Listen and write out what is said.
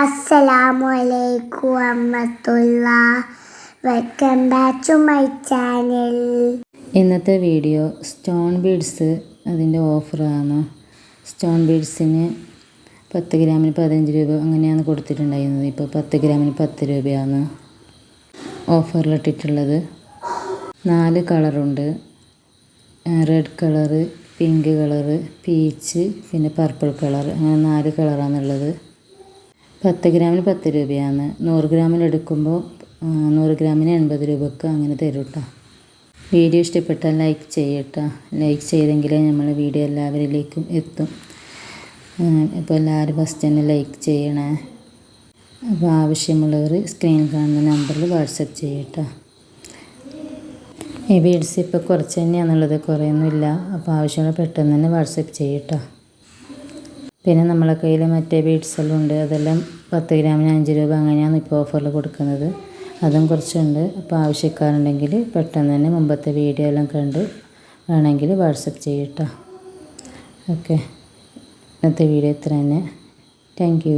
അസ്സലാമു അലൈക്കും Amathulla welcome back to my channel. ഇന്നത്തെ വീഡിയോ സ്റ്റോൺ ബീഡ്സ് അതിന്റെ ഓഫറാണ്. സ്റ്റോൺ ബീഡ്സിന് പത്ത് ഗ്രാമിന് പതിനഞ്ച് രൂപ അങ്ങനെയാണ് കൊടുത്തിട്ടുണ്ടായിരുന്നത്. ഇപ്പോൾ പത്ത് ഗ്രാമിന് പത്ത് രൂപയാണ് ഓഫറിലിട്ടിട്ടുള്ളത്. നാല് കളറുണ്ട്. Red colour pink colour peach പിന്നെ പർപ്പിൾ കളർ അങ്ങനെ നാല് കളറാണുള്ളത്. പത്ത് ഗ്രാമിന് പത്ത് രൂപയാണ്. നൂറ് ആ, നൂറ് ഗ്രാമിന് എൺപത് രൂപക്ക് അങ്ങനെ തരും കേട്ടോ വീഡിയോ ഇഷ്ടപ്പെട്ടാൽ ലൈക്ക് ചെയ്യട്ടോ. ലൈക്ക് ചെയ്തെങ്കിലേ നമ്മൾ വീഡിയോ എല്ലാവരിലേക്കും എത്തും. ഇപ്പോൾ എല്ലാവരും ഫസ്റ്റ് തന്നെ ലൈക്ക് ചെയ്യണേ. അപ്പോൾ ആവശ്യമുള്ളവർ സ്ക്രീൻ കാണുന്ന നമ്പറിൽ വാട്സപ്പ് ചെയ്യട്ടോ. ഈ ബീഡ്സ് ഇപ്പോൾ കുറച്ച് തന്നെയാണുള്ളത് കുറേയൊന്നുമില്ല. അപ്പോൾ ആവശ്യമുള്ള പെട്ടെന്ന് തന്നെ വാട്സപ്പ് ചെയ്യട്ടോ. പിന്നെ നമ്മളെ കയ്യിൽ മറ്റേ ബീഡ്സ് എല്ലാം ഉണ്ട്. അതെല്ലാം പത്ത് ഗ്രാമിന് അഞ്ച് രൂപ അങ്ങനെയാണ് ഇപ്പോൾ ഓഫറിൽ കൊടുക്കുന്നത്. അതും കുറച്ചുണ്ട്. അപ്പോൾ ആവശ്യക്കാരുണ്ടെങ്കിൽ പെട്ടെന്ന് തന്നെ മുമ്പത്തെ വീഡിയോ എല്ലാം കണ്ട് വേണമെങ്കിൽ വാട്സപ്പ് ചെയ്യട്ടോ. ഓക്കെ ഇന്നത്തെ വീഡിയോ ഇത്ര തന്നെ. താങ്ക്